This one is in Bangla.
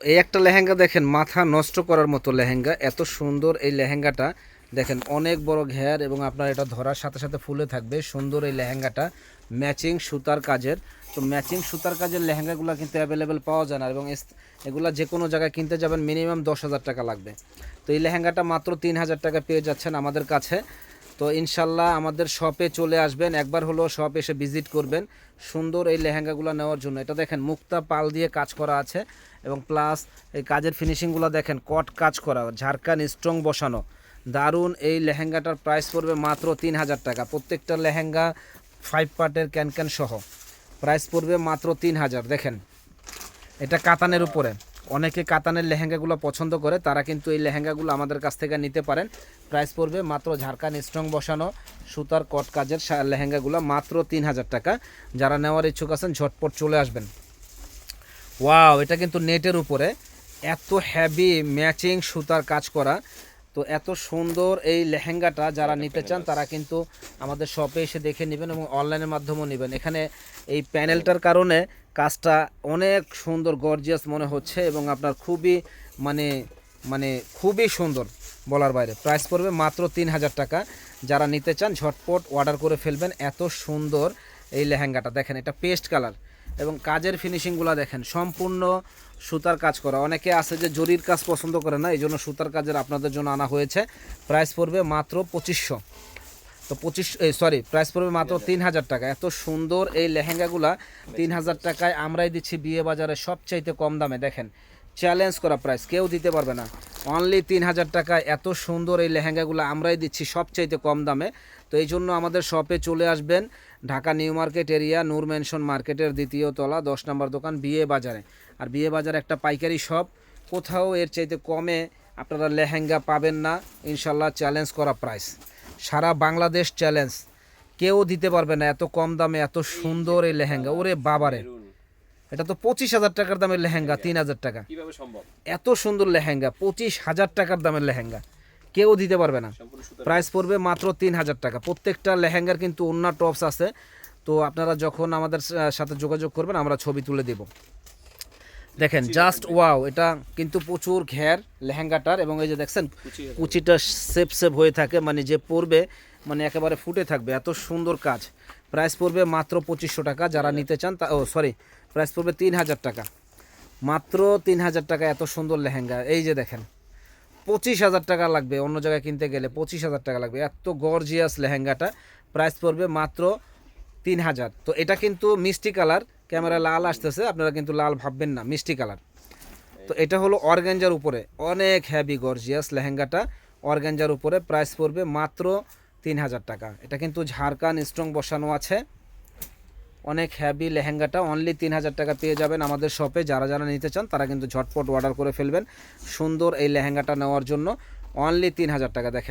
এই একটা লেহেঙ্গা দেখেন, মাথা নষ্ট করার মতো লেহেঙ্গা। এত সুন্দর এই লেহেঙ্গাটা। দেখেন, অনেক বড় ঘের এবং আপনার এটা ধরার সাথে সাথে ফুলে থাকবে। সুন্দর এই লেহেঙ্গাটা। ম্যাচিং সুতার কাজের। তো ম্যাচিং সুতার কাজের লেহেঙ্গাগুলো কিন্তু অ্যাভেলেবেল পাওয়া যায় না এবং এগুলা যে কোনো জায়গায় কিনতে যাবেন, মিনিমাম দশ হাজার টাকা লাগবে। তো এই লেহেঙ্গাটা মাত্র তিন হাজার টাকা পেয়ে যাচ্ছেন আমাদের কাছে। তো ইনশাল্লাহ আমাদের শপে চলে আসবেন। একবার হলো শপ এসে ভিজিট করবেন সুন্দর এই লেহেঙ্গাগুলো নেওয়ার জন্য। এটা দেখেন, মুক্তা পাল দিয়ে কাজ করা আছে এবং প্লাস এই কাজের ফিনিশিংগুলো দেখেন, কট কাজ করা ঝাড়খান স্ট্রং বসানো। দারুণ এই লেহেঙ্গাটার প্রাইস পড়বে মাত্র তিন হাজার টাকা। প্রত্যেকটা লেহেঙ্গা ফাইভ পার্টের ক্যান ক্যান সহ। প্রাইস পড়বে মাত্র তিন হাজার দেখেন, এটা কাতানের উপরে। অনেকে কাতানের লেহেঙ্গাগুলো পছন্দ করে, তারা কিন্তু এই লেহেঙ্গাগুলো আমাদের কাছ থেকে নিতে পারেন। প্রাইস পড়বে মাত্র ঝাড়খান স্ট্রং বসানো সুতার কট কাজের লেহেঙ্গাগুলো মাত্র তিন হাজার টাকা। যারা নেওয়ার ইচ্ছুক আছেন, ঝটপট চলে আসবেন। ওয়াও, এটা কিন্তু নেটের উপরে। এত হ্যাভি ম্যাচিং সুতার কাজ করা। তো এত সুন্দর এই লেহেঙ্গাটা যারা নিতে চান তারা কিন্তু আমাদের শপে এসে দেখে নেবেন এবং অনলাইনের মাধ্যমেও নেবেন। এখানে এই প্যানেলটার কারণে কাজটা অনেক সুন্দর গর্জিয়াস মনে হচ্ছে এবং আপনার খুবই মানে মানে খুবই সুন্দর বলার বাইরে। প্রাইস পড়বে মাত্র তিন হাজার টাকা। যারা নিতে চান ঝটপট অর্ডার করে ফেলবেন। এত সুন্দর এই লেহেঙ্গাটা। দেখেন এটা পেস্ট কালার এবং কাজের ফিনিশিংগুলো দেখেন, সম্পূর্ণ সুতার কাজ করা। অনেকে আছে যে জরির কাজ পছন্দ করে না এই জন্য সুতার কাজের আপনাদের জন্য আনা হয়েছে। প্রাইস পড়বে মাত্র পঁচিশশো। তো পঁচিশ সরি প্রাইস পড়বে মাত্র তিন হাজার টাকা। এত সুন্দর এই লেহেঙ্গাগুলা তিন হাজার টাকায় আমরাই দিচ্ছি বিয়ে বাজারে সবচাইতে কম দামে। দেখেন চ্যালেঞ্জ করা প্রাইস কেউ দিতে পারবে না। অনলি তিন হাজার টাকায় এত সুন্দর এই লেহেঙ্গাগুলো আমরাই দিচ্ছি সবচাইতে কম দামে। তো এই জন্য আমাদের শপে চলে আসবেন, Dhaka new market area, Noor mansion মার্কেটের দ্বিতীয় তলা, দশ নম্বর দোকান, বিয়ে বাজারে। আর বিয়ে বাজার একটা পাইকারি শপ কোথাও এর চাইতে কমে আপনারা লেহেঙ্গা পাবেন না, ইনশাল্লাহ চ্যালেঞ্জ করা প্রাইস সারা বাংলাদেশ চ্যালেঞ্জ কেউ দিতে পারবে না এত কম দামে এত সুন্দর এই লেহেঙ্গা, ওরে বাবারে। এটা তো পঁচিশ হাজার টাকার দামের লেহেঙ্গা তিন হাজার টাকা। কীভাবে সম্ভব? এত সুন্দর লেহেঙ্গা পঁচিশ হাজার টাকার দামের লেহেঙ্গা। কেউ দিতে পারবে না। প্রাইস পড়বে মাত্র তিন হাজার টাকা। প্রত্যেকটা লেহেঙ্গার কিন্তু অন্য টপস আছে। তো আপনারা যখন আমাদের সাথে যোগাযোগ করবেন আমরা ছবি তুলে দেব। দেখেন জাস্ট ওয়াও এটা কিন্তু প্রচুর ঘের লেহেঙ্গাটার এবং এই যে দেখছেন কুচি কুচিটা সেপ সেপ হয়ে থাকে মানে যে পরবে মানে একেবারে ফুটে থাকবে। এত সুন্দর কাজ। প্রাইস পড়বে মাত্র পঁচিশশো টাকা। যারা নিতে চান তা ও সরি প্রাইস পড়বে তিন হাজার টাকা। মাত্র তিন হাজার টাকা, এত সুন্দর লেহেঙ্গা। এই যে দেখেন, পঁচিশ হাজার টাকা লাগবে, অন্য জায়গায় কিনতে গেলে পঁচিশ হাজার টাকা লাগবে। এত গর্জিয়াস লেহেঙ্গাটা, প্রাইস পড়বে মাত্র তিন হাজার। তো এটা কিন্তু মিষ্টি কালার, ক্যামেরা লাল আসতেছে, আপনারা কিন্তু লাল ভাববেন না, মিষ্টি কালার। তো এটা হলো অর্গ্যাঞ্জার উপরে, অনেক হ্যাভি গর্জিয়াস লেহেঙ্গাটা, অর্গ্যাঞ্জার উপরে প্রাইস পড়বে মাত্র তিন হাজার টাকা। এটা কিন্তু ঝাড়খান স্ট্রং বসানো আছে। অনেক হ্যাভি লেহেঙ্গাটা অনলি তিন হাজার টাকা পেয়ে যাবেন আমাদের শপে যারা যারা নিতে চান, তারা কিন্তু ঝটপট অর্ডার করে ফেলবেন সুন্দর এই লেহেঙ্গাটা নেওয়ার জন্য। অনলি তিন হাজার টাকা দেখেন।